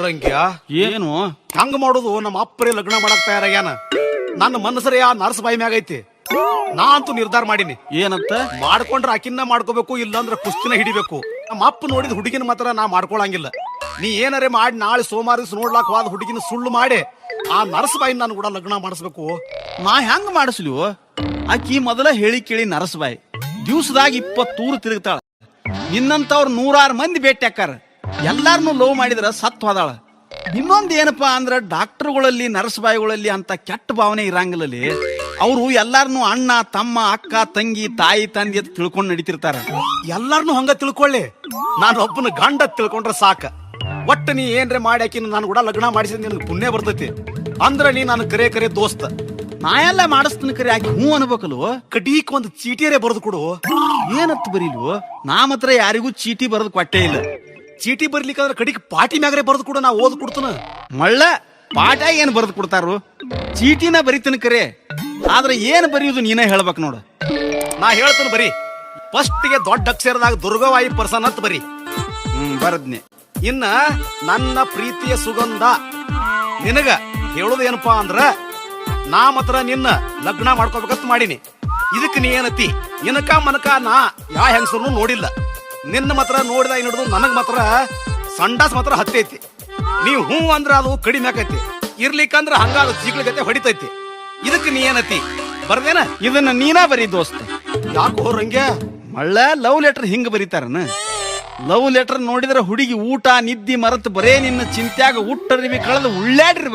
ರಂಗ್ಯ? ಏನು? ಹಂಗ ಮಾಡೋದು ನಮ್ಮ ಅಪ್ಪರೇ ಲಗ್ನ ಮಾಡಕ್ ತಯಾರಾಗ್ಯಾನ. ನನ್ನ ಮನಸ್ಸರೇ ಆ ನರ್ಸ್ ಬಾಯಿ ಮ್ಯಾಗ ಐತಿ. ನಾ ಅಂತೂ ನಿರ್ಧಾರ ಮಾಡೀನಿ. ಏನಂತ? ಮಾಡ್ಕೊಂಡ್ರ ಆಕಿನ್ನ ಮಾಡ್ಕೋಬೇಕು ಇಲ್ಲಾಂದ್ರ ಕುಸ್ತಿನ ಹಿಡಿಬೇಕು. ನಮ್ಮ ಅಪ್ಪ ನೋಡಿದ ಹುಡುಗಿನ ಮಾತ್ರ ನಾ ಮಾಡ್ಕೊಳಂಗಿಲ್ಲ. ನೀ ಏನಾರೇ ಮಾಡಿ ನಾಳೆ ಸೋಮವಾರ ದಿವಸ ನೋಡ್ಲಾಕ್ ಹೋದ ಹುಡುಗಿನ ಸುಳ್ಳು ಮಾಡಿ ಆ ನರ್ಸ್ ಬಾಯಿ ನಾನು ಕೂಡ ಲಗ್ನ ಮಾಡಿಸ್ಬೇಕು. ನಾ ಹೆಂಗ್ ಮಾಡಿಸ್ಲಿ ಆಕಿ ಮೊದಲ ಹೇಳಿ ಕೇಳಿ ನರಸಬಾಯಿ. ದಿವ್ಸದಾಗ ಇಪ್ಪತ್ತೂರು ತಿರುಗ್ತಾಳ. ನಿನ್ನಂತವ್ರ ನೂರಾರು ಮಂದಿ ಭೇಟಿ ಹಾಕಾರ ಎಲ್ಲಾರನು ಲವ್ ಮಾಡಿದ್ರೆ ಸತ್ತು ಹೋದಾಳ. ಇನ್ನೊಂದು ಏನಪ್ಪಾ ಅಂದ್ರೆ ಡಾಕ್ಟರ್ಗಳಲ್ಲಿ ನರ್ಸಬಾಯಿಗಳಲ್ಲಿ ಅಂತ ಕೆಟ್ಟ ಭಾವನೆ ಇರಂಗಿಲ್ಲಲ್ಲಿ, ಅವರು ಎಲ್ಲಾರನು ಅಣ್ಣ, ತಮ್ಮ, ಅಕ್ಕ, ತಂಗಿ, ತಾಯಿ, ತಂದೆ ಅಂತ ತಿಳ್ಕೊಂಡು ನಡೀತಿರ್ತಾರ. ಎಲ್ಲಾರನು ಹಂಗ ತಿಳ್ಕೊಳ್ಳಿ. ನಾನು ಒಬ್ಬನ ಗಂಡ ತಿಳ್ಕೊಂಡ್ರೆ ಸಾಕ. ಒಟ್ಟ ನೀ ಏನ್ರೆ ಮಾಡಿ ಹಾಕಿ ನಾನು ಕೂಡ ಲಗ್ನ ಮಾಡಿಸಿದ ನಿನಗೆ ಪುಣ್ಯ ಬರ್ತೈತಿ. ಅಂದ್ರೆ ನೀ ನಾನು ಕರೆ ಕರೆ ದೋಸ್ತ. ನಾ ಎಲ್ಲ ಮಾಡಿಸ್ತೀನಿ ಕರೆ ಹಾಕಿ ಹ್ಞೂ ಅನ್ಬೇಕಲ್ವ ಕಟೀಕ್ ಒಂದು ಚೀಟಿಯರೇ ಬರೆದು ಕೊಡು. ಏನತ್ತು ಬರೀಲು ನಾ ಮಾತ್ರ ಯಾರಿಗೂ ಚೀಟಿ ಬರೆದು ಕೊಟ್ಟೇ ಇಲ್ಲ. ಚೀಟಿ ಬರ್ಲಿಕ್ಕಂದ್ರೆ ಕಡಿಗೆ ಪಾಟಿ ಮ್ಯಾಗ್ರೆ ಬರೆದು ಕೊಡು, ನಾ ಓದ್ ಕೊಡ್ತನ. ಮಳ್ಳ, ಪಾಠ ಏನ್ ಬರೆದು ಕೊಡ್ತಾರು? ಚೀಟಿನ ಬರಿತೀನಿ ಕರೆ. ಆದ್ರೆ ಏನ್ ಬರೆಯುದು ನೀನೇ ಹೇಳ್ಬೇಕು ನೋಡು. ನಾ ಹೇಳ್ತೇನೆ ಬರಿ. ಫಸ್ಟ್ಗೆ ದೊಡ್ಡ ಅಕ್ಷರದಾಗ ದುರ್ಗವಾಯಿ ಪರ್ಸನ್ ಅಂತ ಬರಿ. ಹ್ಮ್, ಬರದ್ನೆ. ಇನ್ನ ನನ್ನ ಪ್ರೀತಿಯ ಸುಗಂಧ. ನಿನಗ ಹೇಳೋದು ಏನಪ್ಪಾ ಅಂದ್ರ, ನಾ ಮಾತ್ರ ನಿನ್ನ ಲಗ್ನ ಮಾಡ್ಕೋಬೇಕಂತ ಮಾಡೀನಿ. ಇದಕ್ಕೆ ನೀ ಏನತಿ? ನಿನಕ ಮನಕ ನಾ ಯಾ ಹೆಂಗಸರು ನೋಡಿಲ್ಲ. ನಿನ್ನ ಮಾತ್ರ ನೋಡಿದ ಹಿಡಿದು ನನಗ್ ಮಾತ್ರ ಸಂಡಾಸ್ ಮಾತ್ರ ಹತ್ತೈತಿ ನೀ ಹೂ ಅಂದ್ರ ಅದು ಕಡಿಮೆ ಆಕೈತಿ. ಇರ್ಲಿಕ್ಕಂದ್ರ ಹಂಗ ಅದು ಗತೆ ಹೊಡಿತೈತಿ. ಇದಕ್ಕೆ ನೀ ಏನತಿ? ಬರ್ದೇನ? ಇದನ್ನ ನೀನ ಬರೀ ದೋಸ್ತ. ಯಾಕೋ ರಂಗ್ಯ ಮಳ್ಳ ಲವ್ ಲೆಟರ್ ಹಿಂಗ ಬರೀತಾರನ? ಲವ್ ಲೆಟರ್ ನೋಡಿದ್ರೆ ಹುಡುಗಿ ಊಟ, ನಿದ್ದಿ, ಮರತ್ ಬರೇ ನಿನ್ನ ಚಿಂತ್ಯಾಗ ಹುಟ್ಟರಿವಿ ಕಳೆದು ಉಳ್ಳಾಡಿರ್ಬೇಕು.